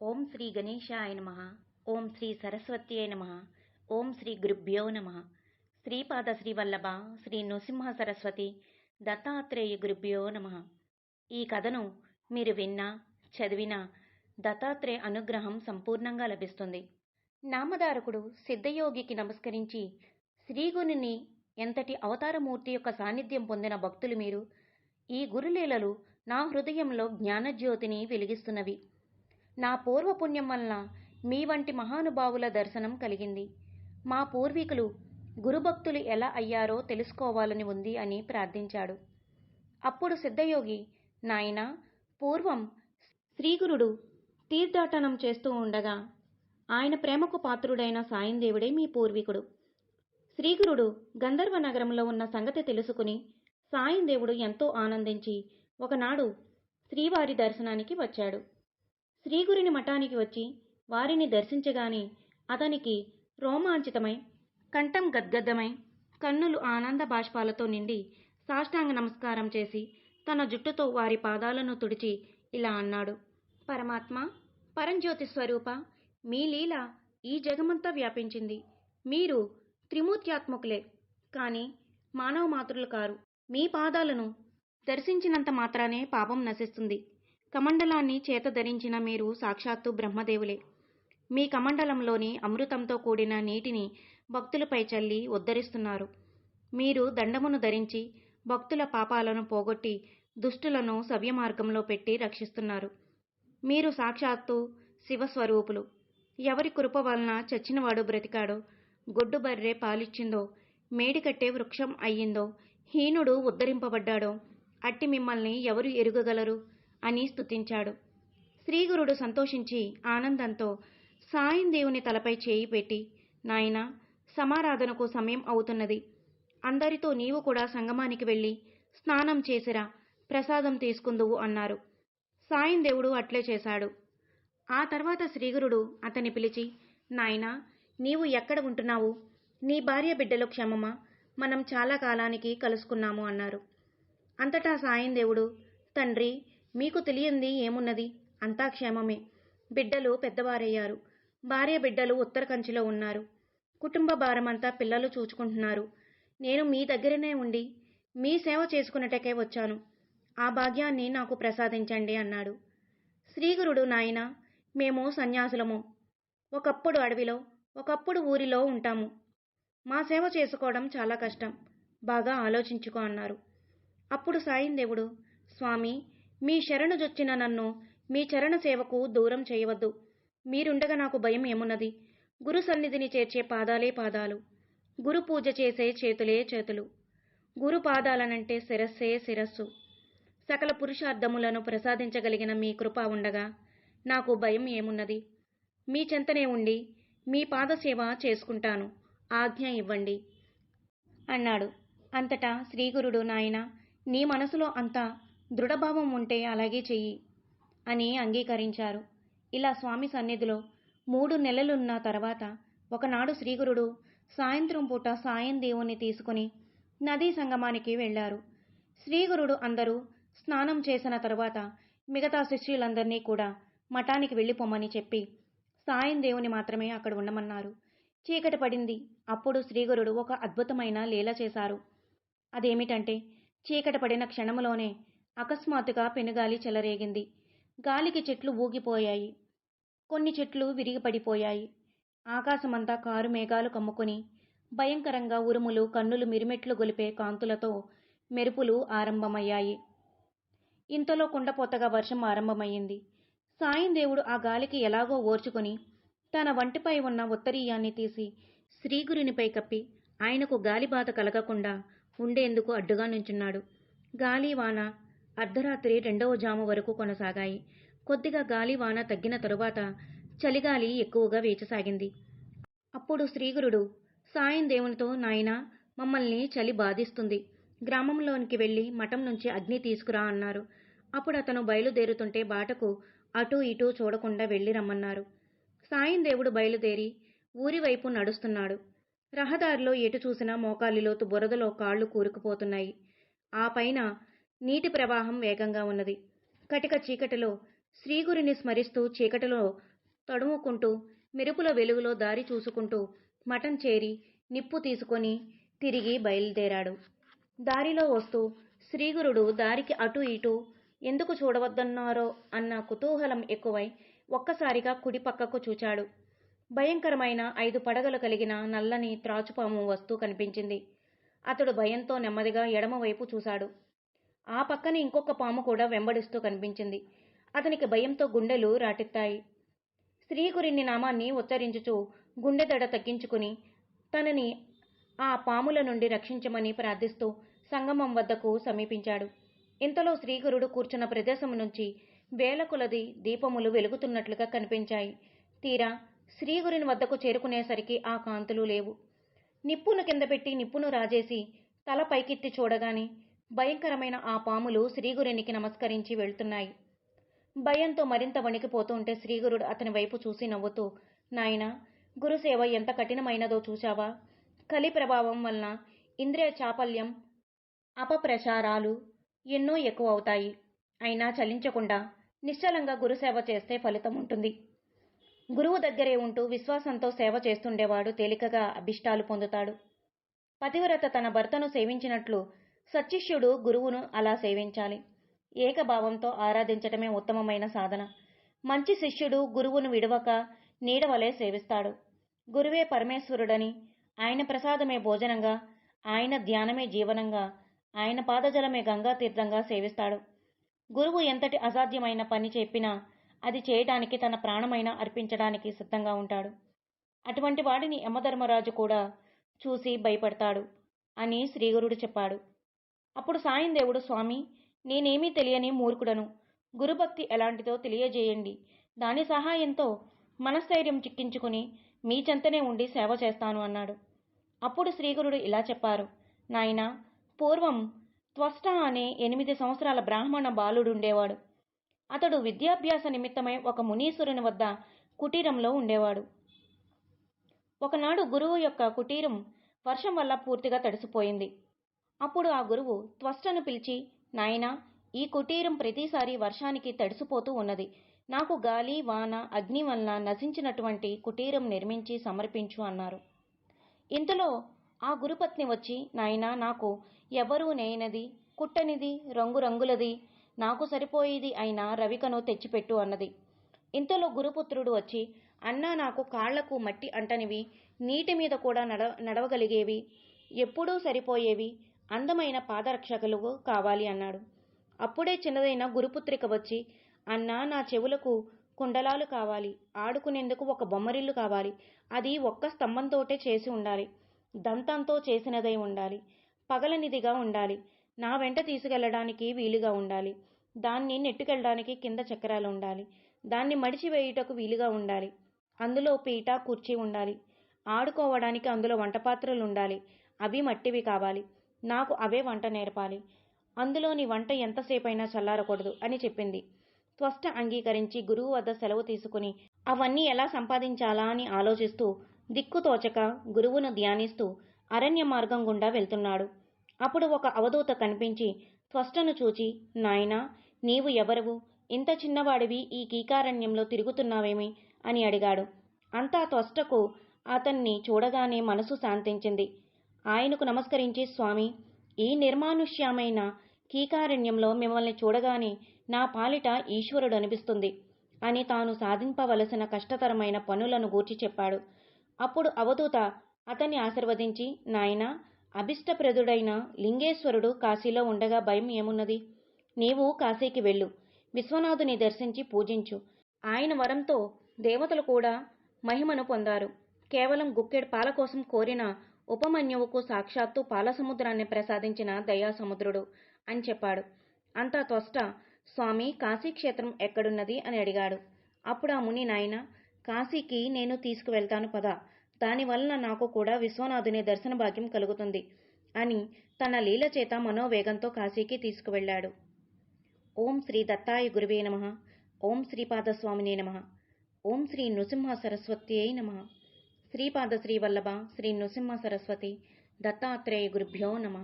ఓం శ్రీ గణేశాయ నమ ఓం శ్రీ సరస్వతి నమ ఓం శ్రీ గురుభ్యో నమ. శ్రీపాద శ్రీవల్లభ శ్రీ నృసింహ సరస్వతి దత్తాత్రేయ గురుభ్యో నమ. ఈ కథను మీరు విన్నా చదివినా దత్తాత్రేయ అనుగ్రహం సంపూర్ణంగా లభిస్తుంది. నామధారకుడు సిద్ధయోగికి నమస్కరించి శ్రీగురుని ఎంతటి అవతారమూర్తి యొక్క సాన్నిధ్యం పొందిన భక్తులు మీరు ఈ గురులీలలు నా హృదయంలో జ్ఞానజ్యోతిని వెలిగిస్తున్నవి. నా పూర్వపుణ్యం వలన మీ వంటి మహానుభావుల దర్శనం కలిగింది. మా పూర్వీకులు గురుభక్తులు ఎలా అయ్యారో తెలుసుకోవాలని ఉంది అని ప్రార్థించాడు. అప్పుడు సిద్ధయోగి నాయన పూర్వం శ్రీగురుడు తీర్థాటనం చేస్తూ ఉండగా ఆయన ప్రేమకు పాత్రుడైన సాయందేవుడే మీ పూర్వీకుడు. శ్రీగురుడు గంధర్వ నగరంలో ఉన్న సంగతి తెలుసుకుని సాయందేవుడు ఎంతో ఆనందించి ఒకనాడు శ్రీవారి దర్శనానికి వచ్చాడు. శ్రీగురిని మఠానికి వచ్చి వారిని దర్శించగానే అతనికి రోమాంచితమై కంఠం గద్గద్దమై కన్నులు ఆనంద బాష్పాలతో నిండి సాష్టాంగ నమస్కారం చేసి తన జుట్టుతో వారి పాదాలను తుడిచి ఇలా అన్నాడు. పరమాత్మ పరంజ్యోతి స్వరూప మీ లీల ఈ జగమంతా వ్యాపించింది. మీరు త్రిమూర్త్యాత్మకులే కానీ మానవ మాతృలు కారు. మీ పాదాలను దర్శించినంత మాత్రానే పాపం నశిస్తుంది. కమండలాన్ని చేత ధరించిన మీరు సాక్షాత్తు బ్రహ్మదేవులే. మీ కమండలంలోని అమృతంతో కూడిన నీటిని భక్తులపై చల్లి ఉద్ధరిస్తున్నారు. మీరు దండమును ధరించి భక్తుల పాపాలను పోగొట్టి దుష్టులను సవ్యమార్గంలో పెట్టి రక్షిస్తున్నారు. మీరు సాక్షాత్తు శివస్వరూపులు. ఎవరి కృప వలన చచ్చినవాడు బ్రతికాడో గొడ్డు బర్రె పాలిచ్చిందో మేడికట్టే వృక్షం అయ్యిందో హీనుడు ఉద్ధరింపబడ్డాడో అట్టి మిమ్మల్ని ఎవరు ఎరుగగలరు? అని స్తుతించాడు. శ్రీగురుడు సంతోషించి ఆనందంతో సాయం దేవుని తలపై చేయి పెట్టి నాయన సమారాధనకు సమయం అవుతున్నది. అందరితో నీవు కూడా సంగమానికి వెళ్ళి స్నానం చేసిరా ప్రసాదం తీసుకుందువు అన్నారు. సాయం దేవుడు అట్లే చేశాడు. ఆ తర్వాత శ్రీగురుడు అతన్ని పిలిచి నాయనా నీవు ఎక్కడ ఉంటున్నావు? నీ భార్య బిడ్డలు క్షమమా? మనం చాలా కాలానికి కలుసుకున్నాము అన్నారు. అంతటా సాయం దేవుడు తండ్రి మీకు తెలియంది ఏమున్నది? అంతా క్షేమమే. బిడ్డలు పెద్దవారయ్యారు. భార్య బిడ్డలు ఉత్తర కంచిలో ఉన్నారు. కుటుంబ భారమంతా పిల్లలు చూచుకుంటున్నారు. నేను మీ దగ్గరనే ఉండి మీ సేవ చేసుకున్నటకే వచ్చాను. ఆ భాగ్యాన్ని నాకు ప్రసాదించండి అన్నాడు. శ్రీగురుడు నాయన మేము సన్యాసులము. ఒకప్పుడు అడవిలో ఒకప్పుడు ఊరిలో ఉంటాము. మా సేవ చేసుకోవడం చాలా కష్టం. బాగా ఆలోచించుకో అన్నారు. అప్పుడు సాయిందేవుడు స్వామి మీ శరణు జొచ్చిన నన్ను మీ చరణ సేవకు దూరం చేయవద్దు. మీరుండగా నాకు భయం ఏమున్నది? గురు సన్నిధిని చేర్చే పాదాలే పాదాలు. గురు పూజ చేసే చేతులే చేతులు. గురు పాదాలనంటే శిరస్సే శిరస్సు. సకల పురుషార్థములను ప్రసాదించగలిగిన మీ కృప ఉండగా నాకు భయం ఏమున్నది? మీ చెంతనే ఉండి మీ పాదసేవ చేసుకుంటాను. ఆజ్ఞ ఇవ్వండి. అన్నాడు. అంతటా శ్రీగురుడు నాయన నీ మనసులో అంతా దృఢభావం ఉంటే అలాగే చెయ్యి అని అంగీకరించారు. ఇలా స్వామి సన్నిధిలో మూడు నెలలున్న తర్వాత ఒకనాడు శ్రీగురుడు సాయంత్రం పూట సాయం దేవుణ్ణి తీసుకుని నదీ సంగమానికి వెళ్ళారు శ్రీగురుడు అందరూ స్నానం చేసిన తర్వాత మిగతా శిష్యులందరినీ కూడా మఠానికి వెళ్ళిపోమని చెప్పి సాయం దేవుని మాత్రమే అక్కడ ఉండమన్నారు. చీకటి పడింది. అప్పుడు శ్రీగురుడు ఒక అద్భుతమైన లీల చేశారు. అదేమిటంటే చీకటి పడిన క్షణములోనే అకస్మాత్తుగా పెనుగాలి చెలరేగింది. గాలికి చెట్లు ఊగిపోయాయి. కొన్ని చెట్లు విరిగిపడిపోయాయి. ఆకాశమంతా కారు మేఘాలు కమ్ముకొని భయంకరంగా ఉరుములు కన్నులు మిరిమెట్లు గొలిపే కాంతులతో మెరుపులు ఆరంభమయ్యాయి. ఇంతలో కుండపోతగా వర్షం ఆరంభమయ్యింది. సాయం దేవుడు ఆ గాలికి ఎలాగో ఓర్చుకుని తన వంటిపై ఉన్న ఉత్తరీయాన్ని తీసి శ్రీగురునిపై కప్పి ఆయనకు గాలిబాధ కలగకుండా ఉండేందుకు అడ్డుగా నుంచున్నాడు. గాలి వాన అర్ధరాత్రి రెండవ జాము వరకు కొనసాగాయి. కొద్దిగా గాలి వాన తగ్గిన తరువాత చలిగాలి ఎక్కువగా వేచసాగింది. అప్పుడు శ్రీగురుడు సాయం దేవునితో నాయనా మమ్మల్ని చలి బాధిస్తుంది. గ్రామంలోనికి వెళ్ళి మఠం నుంచి అగ్ని తీసుకురా అన్నారు. అప్పుడు అతను బయలుదేరుతుంటే బాటకు అటూ ఇటూ చూడకుండా వెళ్ళి రమ్మన్నారు. సాయం దేవుడు బయలుదేరి ఊరివైపు నడుస్తున్నాడు. రహదారిలో ఎటు చూసినా మోకాలిలోతు బురదలో కాళ్ళు కూరుకుపోతున్నాయి. ఆ పైన నీటి ప్రవాహం వేగంగా ఉన్నది. కటిక చీకటిలో శ్రీగురిని స్మరిస్తూ చీకటిలో తడుముకుంటూ మెరుపుల వెలుగులో దారి చూసుకుంటూ మఠం చేరి నిప్పు తీసుకొని తిరిగి బయలుదేరాడు. దారిలో వస్తూ శ్రీగురుడు దారికి అటు ఇటు ఎందుకు చూడవద్దన్నారో అన్న కుతూహలం ఎక్కువై ఒక్కసారిగా కుడి పక్కకు చూచాడు. భయంకరమైన ఐదు పడగలు కలిగిన నల్లని త్రాచుపాము వస్తూ కనిపించింది. అతడు భయంతో నెమ్మదిగా ఎడమవైపు చూశాడు. ఆ పక్కన ఇంకొక పాము కూడా వెంబడిస్తూ కనిపించింది. అతనికి భయంతో గుండెలు రాటెత్తాయి. శ్రీగురిని నామాన్ని ఉచ్చరించుచూ గుండె దడ తగ్గించుకుని తనని ఆ పాముల నుండి రక్షించమని ప్రార్థిస్తూ సంగమం వద్దకు సమీపించాడు. ఇంతలో శ్రీగురుడు కూర్చున్న ప్రదేశం నుంచి వేల కొలది దీపములు వెలుగుతున్నట్లుగా కనిపించాయి. తీరా శ్రీగురిని వద్దకు చేరుకునేసరికి ఆ కాంతులు లేవు. నిప్పును కింద పెట్టి నిప్పును రాజేసి తల పైకెత్తి చూడగానే భయంకరమైన ఆ పాములు శ్రీగురునికి నమస్కరించి వెళ్తున్నాయి. భయంతో మరింత వణికిపోతుంటే శ్రీగురుడు అతని వైపు చూసి నవ్వుతూ నాయనా గురుసేవ ఎంత కఠినమైనదో చూశావా? కలి ప్రభావం వలన ఇంద్రియ చాపల్యం అపప్రచారాలు ఎన్నో ఎక్కువ అవుతాయి అయినా చలించకుండా నిశ్చలంగా గురుసేవ చేస్తే ఫలితం ఉంటుంది. గురువు దగ్గరే ఉంటూ విశ్వాసంతో సేవ చేస్తుండేవాడు తేలికగా అభిష్టాలు పొందుతాడు. పతివ్రత తన భర్తను సేవించినట్లు సచ్చిష్యుడు గురువును అలా సేవించాలి. ఏకభావంతో ఆరాధించటమే ఉత్తమమైన సాధన. మంచి శిష్యుడు గురువును విడవక నీడవలే సేవిస్తాడు. గురువే పరమేశ్వరుడని ఆయన ప్రసాదమే భోజనంగా ఆయన ధ్యానమే జీవనంగా ఆయన పాదజలమే గంగా తీర్థంగా సేవిస్తాడు. గురువు ఎంతటి అసాధ్యమైన పని చెప్పినా అది చేయటానికి తన ప్రాణమైన అర్పించడానికి సిద్ధంగా ఉంటాడు. అటువంటి వాడిని యమధర్మరాజు కూడా చూసి భయపడతాడు అని శ్రీగురుడు చెప్పాడు. అప్పుడు సాయం దేవుడు స్వామి నేనేమీ తెలియని మూర్ఖుడను. గురుభక్తి ఎలాంటిదో తెలియజేయండి. దాని సహాయంతో మనస్థైర్యం చిక్కించుకుని మీ చెంతనే ఉండి సేవ చేస్తాను అన్నాడు. అప్పుడు శ్రీగురుడు ఇలా చెప్పారు నాయనా పూర్వం త్వష్ట అనే ఎనిమిది సంవత్సరాల బ్రాహ్మణ బాలుడుండేవాడు. అతడు విద్యాభ్యాస నిమిత్తమై ఒక మునీశ్వరుని వద్ద కుటీరంలో ఉండేవాడు. ఒకనాడు గురువు యొక్క కుటీరం వర్షం వల్ల పూర్తిగా తడిసిపోయింది. అప్పుడు ఆ గురువు త్వష్టను పిలిచి నాయనా ఈ కుటీరం ప్రతిసారి వర్షానికి తడిసిపోతూ ఉన్నది. నాకు గాలి వాన అగ్ని వలన నశించినటువంటి కుటీరం నిర్మించి సమర్పించు అన్నారు. ఇంతలో ఆ గురుపత్ని వచ్చి నాయనా నాకు ఎవరూ నేయనది కుట్టనిది రంగురంగులది నాకు సరిపోయేది అయిన రవికను తెచ్చిపెట్టు అన్నది. ఇంతలో గురుపుత్రుడు వచ్చి అన్నా నాకు కాళ్ళకు మట్టి అంటనివి నీటి మీద కూడా నడ నడవగలిగేవి ఎప్పుడూ సరిపోయేవి అందమైన పాదరక్షకులు కావాలి అన్నాడు. అప్పుడే చిన్నదైన గురుపుత్రిక వచ్చి అన్నా నా చెవులకు కుండలాలు కావాలి. ఆడుకునేందుకు ఒక బొమ్మరిల్లు కావాలి. అది ఒక్క స్తంభంతోటే చేసి ఉండాలి. దంతంతో చేసినదై ఉండాలి. పగలనిదిగా ఉండాలి. నా వెంట తీసుకెళ్ళడానికి వీలుగా ఉండాలి. దాన్ని నెట్టుకెళ్ళడానికి కింద చక్రాలు ఉండాలి. దాన్ని మడిచివేయుటకు వీలుగా ఉండాలి. అందులో పీట కుర్చీ ఉండాలి. ఆడుకోవడానికి అందులో వంటపాత్రలు ఉండాలి. అవి మట్టివి కావాలి. నాకు అవే వంట నేర్పాలి. అందులోని వంట ఎంతసేపైనా చల్లారకూడదు అని చెప్పింది. త్వష్ట అంగీకరించి గురువు వద్ద సెలవు తీసుకుని అవన్నీ ఎలా సంపాదించాలా అని ఆలోచిస్తూ దిక్కుతోచక గురువును ధ్యానిస్తూ అరణ్య మార్గం గుండా వెళ్తున్నాడు. అప్పుడు ఒక అవధూత కనిపించి త్వష్టను చూచి నాయనా నీవు ఎవరువు? ఇంత చిన్నవాడివి ఈ కీకారణ్యంలో తిరుగుతున్నావేమి? అని అడిగాడు. అంతా త్వష్టకు అతన్ని చూడగానే మనసు శాంతించింది. ఆయనకు నమస్కరించి స్వామి ఈ నిర్మానుష్యమైన కీకారణ్యంలో మిమ్మల్ని చూడగానే నా పాలిట ఈశ్వరుడు అనిపిస్తుంది అని తాను సాధింపవలసిన కష్టతరమైన పనులను గూర్చి చెప్పాడు. అప్పుడు అవధూత అతన్ని ఆశీర్వదించి నాయనా అభిష్టప్రదుడైన లింగేశ్వరుడు కాశీలో ఉండగా భయం ఏమున్నది? నీవు కాశీకి వెళ్ళు. విశ్వనాథుని దర్శించి పూజించు. ఆయన వరంతో దేవతలు కూడా మహిమను పొందారు. కేవలం గుక్కెడు పాల కోసం కోరిన ఉపమన్యువుకు సాక్షాత్తు పాలసముద్రాన్ని ప్రసాదించిన దయాసముద్రుడు అని చెప్పాడు. అంతా త్వష్ట. స్వామి కాశీక్షేత్రం ఎక్కడున్నది? అని అడిగాడు. అప్పుడు ఆ ముని నాయన కాశీకి నేను తీసుకువెళ్తాను పద. దానివలన నాకు కూడా విశ్వనాథుని దర్శన భాగ్యం కలుగుతుంది అని తన లీల చేత మనోవేగంతో కాశీకి తీసుకువెళ్ళాడు. ఓం శ్రీ దత్తాయ గురువే నమ. ఓం శ్రీపాదస్వామినే నమ. ఓం శ్రీ నృసింహ సరస్వత్యై నమ. శ్రీపాద శ్రీవల్లభ శ్రీ నృసింహ సరస్వతి దత్తాత్రేయ గురుభ్యో నమ.